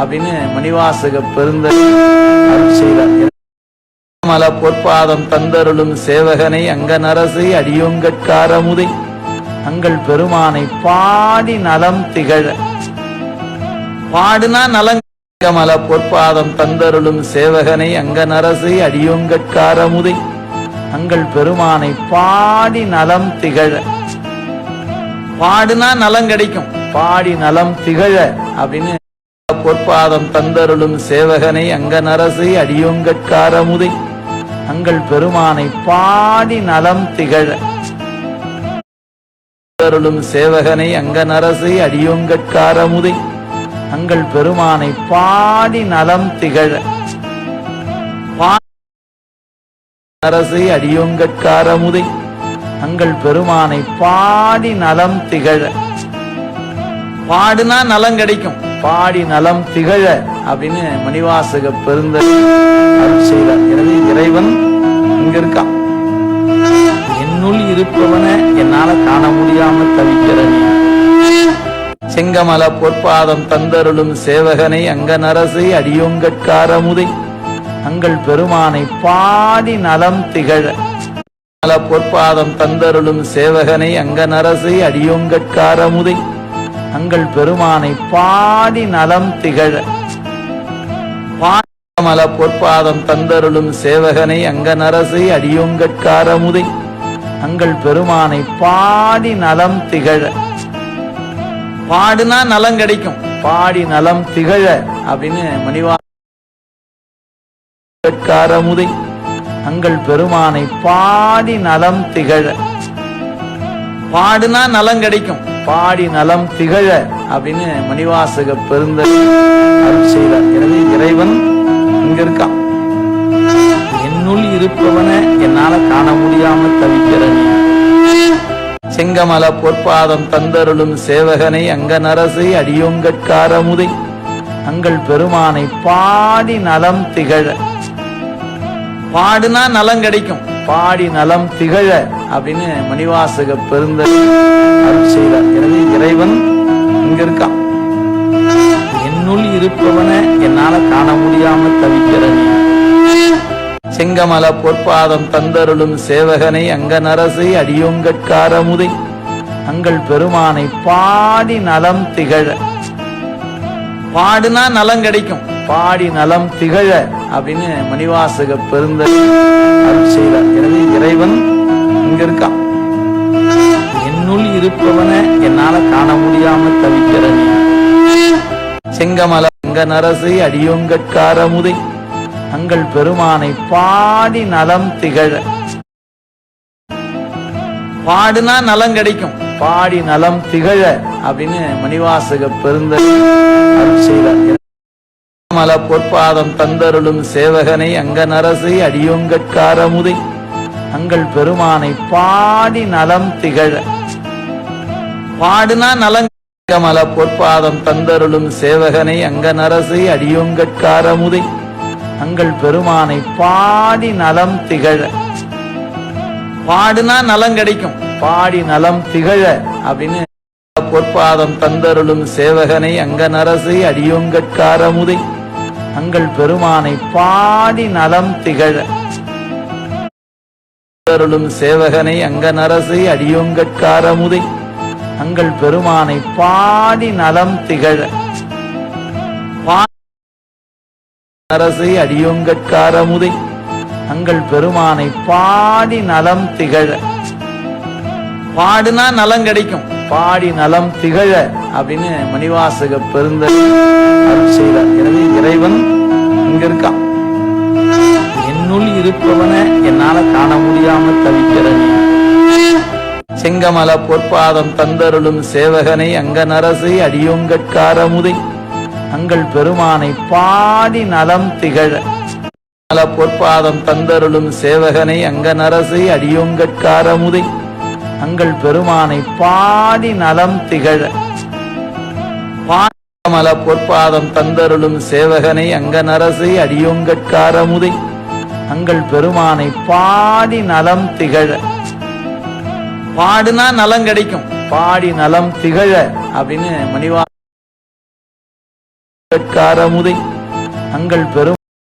அப்படின்னு மணிவாசக பெருந்த செய்தார். மல பொற்பாதம் தந்தருளும் சேவகனை அங்க நரசு அடியோங்கட்காரமுதை. தங்கள் பெருமானை பாடி நலம் திகழ. பாடுனா நலங்கமல பொற்பாதம் தந்தருளும் சேவகனை அங்க நரசு அடியோங்கட்காரமுதை. தங்கள் பெருமானை பாடி நலம் திகழ. பாடுனா நலம் கிடைக்கும். பாடி நலம் திகழ அப்படின்னு பொற்பாதம் தந்தருளும் சேவகனை அங்கனரசை அடியோங்கட்காரமுதை. அங்கள் பெருமானை பாடி நலம் திகழ. தந்தருளும் சேவகனை அங்கனரசை அடியோங்கட்காரமுதை. அங்கள் பெருமானை பாடி நலம் திகழ. பா- அரசை அடியோங்கட்காரமுதை. அங்கள் பெருமானை பாடி நலம் திகழ. பாடுனா நலம் கிடைக்கும். பாடி நலம் திகழ அப்படின்னு மணிவாசக பெருந்த அருள் செய்தார். எனவே இறைவன் இங்க இருக்கான் என்னுள் இருப்பவன என்னால காண முடியாம தவிக்கிறேன் செங்கமல பொற்பாதம் தந்தருளும் சேவகனை அங்க நரசை அடியோங்கட்காரமுதை அங்கள் பெருமானை பாடி நலம் திகழ. மல பொற்பாதம் தந்தருளும் சேவகனை அங்க நரசு அடியோங்கட்காரமுதை தங்கள் பெருமானை பாடி நலம் திகழ. மல பொற்பாதம் தந்தருளும் சேவகனை அங்கனரசை அடியோங்கட்காரமுதை. தங்கள் பெருமானை பாடி நலம் திகழ. பாடுனா நலம் கிடைக்கும். பாடி நலம் திகழ அப்படின்னு மணிவாரமுதை தங்கள் பெருமானை பாடி நலம் திகழ. பாடுனா நலம் கிடைக்கும். பாடி நலம் திகழ அப்படின்னு மணிவாசக பெருந்த அருள் செய்தார். எனவே இறைவன் இங்க இருக்கான் என்னுள் இருப்பவன என்னால காண முடியாம தவிக்கிறேன் செங்கமல பொற்பாதம் தந்தருளும் சேவகனை அங்கனரசை அடியோங்கட்காரமுதை அங்கள் பெருமானை பாடி நலம் திகழ. பாடுனா நலம் கிடைக்கும். பாடி நலம் திகழ அப்படின்னு மணிவாசக பெருந்த அருள் செய்தார். எனவே இறைவன் இங்க இருக்கான். என்னுள் இருப்பவனை என்னால காண முடியாம தவிக்கிறேன் செங்கமல பொற்பாதம் தந்தருளும் சேவகனை அங்கனரசை அடியோங்கட்காரமுதை அங்கள் பெருமானை பாடி நலம் திகழ. பாடுனா நலம் கிடைக்கும். பாடி நலம் திகழ அப்படின்னு மணிவாசக பெருந்த அருள் செங்கமல அங்கனரசை அடியோங்கட்காரமுதை தங்கள் பெருமானை பாடி நலம் திகழ. பாடுனா நலம் கிடைக்கும். பாடி நலம் திகழ அப்படின்னு மணிவாசக பெருந்த மல பொற்பாதம் தந்தருளும் சேவகனை அங்க அங்கனரசை அடியோங்கட்காரமுதை தங்கள் பெருமானை பாடி நலம் திகழ. பாடுனா நலம் மல பொற்பாதம் தந்தருளும் சேவகனை அங்கனரசை அடியோங்கட்காரமுதை. தங்கள் பெருமானை பாடி நலம் திகழ. பாடுனா நலம் கிடைக்கும். பாடி நலம் திகழ அப்படின்னு பொற்பாதம் தந்தருளும் சேவகனை அங்கனரசை அடியோங்கட்காரமுதை. தங்கள் பெருமானை பாடி நலம் திகழ. தந்தருளும் சேவகனை அங்கனரசை அடியோங்கட்காரமுதை. தங்கள் பெருமானை பாடி நலம் திகழ. அரசை அடியோங்கட்காரமுதை. தங்கள் பெருமானை பாடி நலம் திகழ. பாடுனா நலம் கிடைக்கும். பாடி நலம் திகழ அப்படின்னு மணிவாசக பெருந்த செய்தார். எனவே இறைவன் இங்க இருக்கான் என்னுள் இருப்பவன என்னால காண முடியாம தவிக்கிறேன் செங்கமல பொற்பாதம் தந்தருளும் சேவகனை அங்கனரசை அடியோங்கட்காரமுதை அங்கள் பெருமானை பாடி நலம் திகழ. மல பொற்பாதம் தந்தருளும் சேவகனை அங்கனரசை அடியோங்கட்காரமுதை அங்கள் பெருமானை பாடி நலம் திகழ. மல பொற்பாதம் தந்தருளும் சேவகனை அங்கனரசை அடியோங்கட்காரமுதை அங்கள் பெருமானை பாடி நலம் திகழ. பாடுனா நலம் கிடைக்கும். பாடி நலம் திகழ அப்படின்னு மணிவா முதை தங்கள் பெரும்